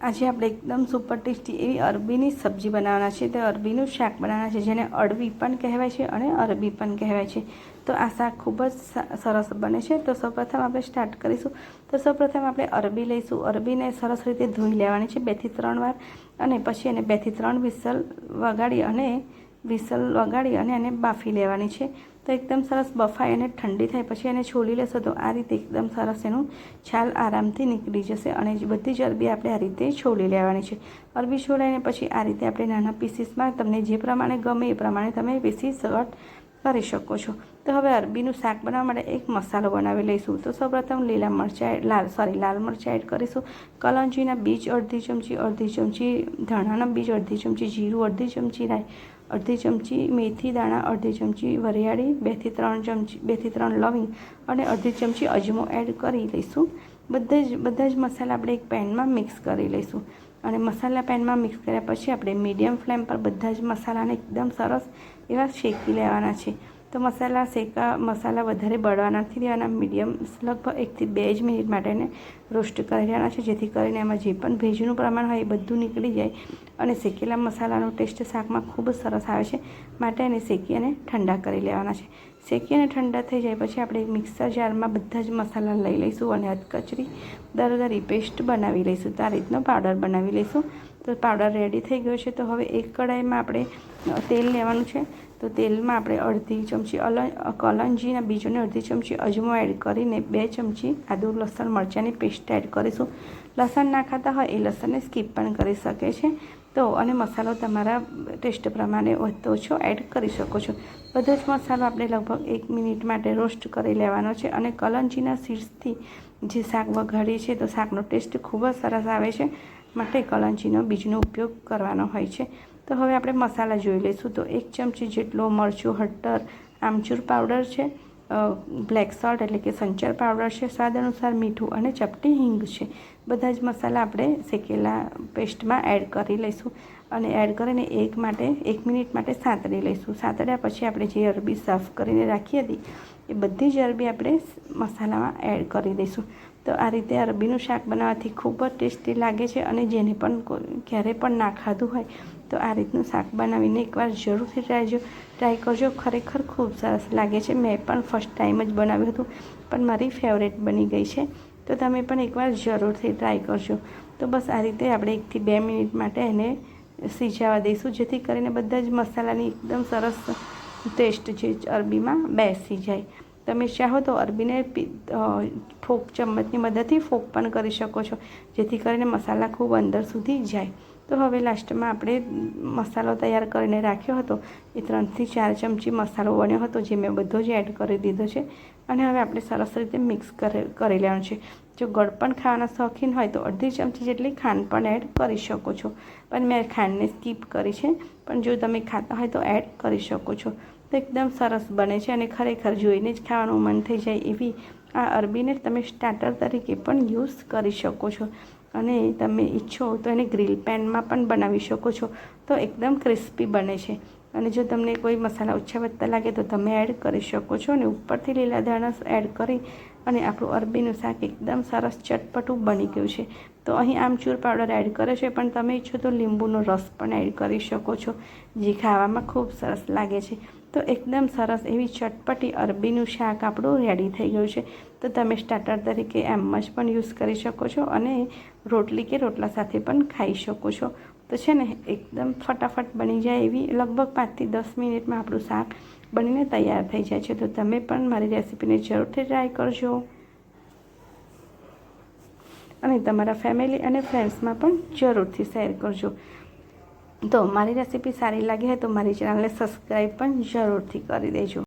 આજે આપણે એકદમ સુપર ટેસ્ટી એવી અરબીની સબ્જી બનાવવાના છે. તે અરબીનું શાક બનાવવાના છે, જેને અડવી પણ કહેવાય છે અને અરબી પણ કહેવાય છે. તો આ શાક ખૂબ જ સરસ બને છે. તો સૌપ્રથમ આપણે સ્ટાર્ટ કરીશું. તો સૌપ્રથમ આપણે અરબી લઈશું. અરબીને સરસ રીતે ધોઈ લેવાની છે બેથી ત્રણ વાર અને પછી એને બેથી ત્રણ વિસલ વગાડી અને વિસલ વગાડી અને એને બાફી લેવાની છે. તો એકદમ સરસ બફાય અને ઠંડી થાય. પછી એને છોલી લેશો તો આ રીતે એકદમ સરસ એનું છાલ આરામથી નીકળી જશે અને બધી જ અરબી આપણે આ રીતે છોલી લેવાની છે. અરબી છોલાઈને પછી આ રીતે આપણે નાના પીસીસમાં તમને જે પ્રમાણે ગમે એ પ્રમાણે તમે પીસીસ કટ કરી શકો છો. તો હવે અરબીનું શાક બનાવવા માટે એક મસાલો બનાવી લઈશું. તો સૌપ્રથમ લીલા મરચાં લાલ સોરી લાલ મરચાં એડ કરીશું. કલંજીના બીજ અડધી ચમચી અડધી ચમચી ધાણાના બીજ અડધી ચમચી, જીરું અડધી ચમચી રાઈ અડધી ચમચી મેથી દાણા, અડધી ચમચી વરિયાળી, બેથી ત્રણ ચમચી, બેથી ત્રણ લવિંગ અને અડધી ચમચી અજમો એડ કરી લઈશું. બધા જ બધા જ મસાલા આપણે એક પેનમાં મિક્સ કરી લઈશું. અને મસાલા પેનમાં મિક્સ કર્યા પછી આપણે મીડિયમ ફ્લેમ પર બધા જ મસાલાને એકદમ સરસ એવા શેકી લેવાના છે. તો મસાલા શેકા, મસાલા વધારે બળવા નથી દેવાના. મીડિયમ, લગભગ એકથી બે જ મિનિટ માટે એને રોસ્ટ કરી દેવાના છે, જેથી કરીને એમાં જે પણ ભેજનું પ્રમાણ હોય એ બધું નીકળી જાય અને શેકેલા મસાલાનો ટેસ્ટ શાકમાં ખૂબ સરસ આવે છે, માટે એને શેકી અને ઠંડા કરી લેવાના છે. શેકી અને ઠંડા થઈ જાય પછી આપણે મિક્સર જારમાં બધા જ મસાલા લઈ લઈશું અને અધકચરી દરદરી પેસ્ટ બનાવી લઈશું. તો આ રીતનો પાવડર બનાવી લઈશું. તો પાવડર રેડી થઈ ગયો છે. તો હવે એક કઢાઈમાં આપણે તેલ લેવાનું છે. તો તેલમાં આપણે અડધી ચમચી અલ બીજોને અડધી ચમચી અજમો એડ કરીને બે ચમચી આદુ, લસણ, મરચાંની પેસ્ટ એડ કરીશું. લસણ ના ખાતા હોય એ લસણને સ્કીપ પણ કરી શકે છે. તો અને મસાલો તમારા ટેસ્ટ પ્રમાણે વધતો ઓછો એડ કરી શકો છો. બધો જ મસાલો આપણે લગભગ એક મિનિટ માટે રોસ્ટ કરી લેવાનો છે અને કલંજીના સીડ્સથી જે શાક વઘાડીએ છીએ તો શાકનો ટેસ્ટ ખૂબ જ સરસ આવે છે. માટે કલંચીનો બીજનો ઉપયોગ કરવાનો હોય છે. તો હવે આપણે મસાલા જોઈ લઈશું. તો એક ચમચી જેટલો મરચું હળદર આમચૂર પાવડર છે બ્લેક સોલ્ટ એટલે કે સંચર પાવડર છે, સ્વાદ અનુસાર મીઠું અને ચપટી હિંગ છે. બધા જ મસાલા આપણે શેકેલા પેસ્ટમાં એડ કરી લઈશું અને એડ કરીને એક માટે, એક મિનિટ માટે સાંતળી લઈશું. સાંતળ્યા પછી આપણે જે અરબી સાફ કરીને રાખી હતી, એ બધી જ અરબી આપણે મસાલામાં એડ કરી દઈશું. તો આ રીતે અરબીનું શાક બનાવવાથી ખૂબ જ ટેસ્ટી લાગે છે અને જેને પણ ક્યારેય પણ ના ખાધું હોય, તો આ રીતનું શાક બનાવીને એકવાર જરૂરથી ટ્રાય ટ્રાય કરજો. ખરેખર ખૂબ સરસ લાગે છે. મેં પણ ફર્સ્ટ ટાઈમ જ બનાવ્યું હતું, પણ મારી ફેવરેટ બની ગઈ છે. તો તમે પણ એકવાર જરૂરથી ટ્રાય કરજો. તો બસ આ રીતે આપણે એકથી બે મિનિટ માટે એને સિજાવા દઈશું, જેથી કરીને બધા જ મસાલાની એકદમ સરસ ટેસ્ટ જે અરબીમાં બેસી જાય. તમે ચાહો તો અરબીને ફોક ચમચની મદદથી ફોક પણ કરી શકો છો, જેથી કરીને મસાલા ખૂબ અંદર સુધી જાય. તો હવે લાસ્ટમાં આપણે મસાલો તૈયાર કરીને રાખ્યો હતો. એ ત્રણથી ચાર ચમચી મસાલો બન્યો હતો, જે મેં બધો જ એડ કરી દીધો છે. અને હવે આપણે સરસ રીતે મિક્સ કરી કરી લેવાનું છે. જો ગળપણ ખાવાના શોખીન હોય તો અડધી ચમચી જેટલી ખાંડ પણ એડ કરી શકો છો. પણ મેં ખાંડને સ્કીપ કરી છે. પણ જો તમે ખાતા હોય તો એડ કરી શકો છો. તો એકદમ સરસ બને છે અને ખરેખર જોઈને જ ખાવાનું મન થઈ જાય એવી આ અરબીને તમે સ્ટાર્ટર તરીકે પણ યુઝ કરી શકો છો. અને તમે ઈચ્છો તો એને ગ્રીલ પેનમાં પણ બનાવી શકો છો. તો એકદમ ક્રિસ્પી બને છે. અને જો તમને કોઈ મસાલા ઓછા વધતા લાગે તો તમે એડ કરી શકો છો અને ઉપરથી લીલા ધાણા એડ કરી અને આપણું અરબીનું શાક એકદમ સરસ ચટપટું બની ગયું છે. તો અહીં આમચૂર પાવડર એડ કરે છે, પણ તમે ઈચ્છો તો લીંબુનો રસ પણ એડ કરી શકો છો, જે ખાવામાં ખૂબ સરસ લાગે છે. તો એકદમ સરસ એવી ચટપટી અરબીનું શાક આપણું રેડી થઈ ગયું છે. તો તમે સ્ટાર્ટર તરીકે એમ જ પણ યુઝ કરી શકો છો અને રોટલી કે રોટલા સાથે પણ ખાઈ શકો છો. તો છે ને, એકદમ ફટાફટ બની જાય એવી લગભગ પાંચથી દસ મિનિટમાં આપણું શાક બનીને તૈયાર થઈ જાય છે. તો તમે પણ મારી રેસીપીને જરૂરથી ટ્રાય કરજો. અને તમારા ફેમિલી અને ફ્રેન્ડ્સમાં પણ જરૂરથી શેર કરજો. તો મારી રેસીપી સારી લાગી હોય તો મારી ચેનલને સબસ્ક્રાઈબ પણ જરૂરથી કરી દેજો.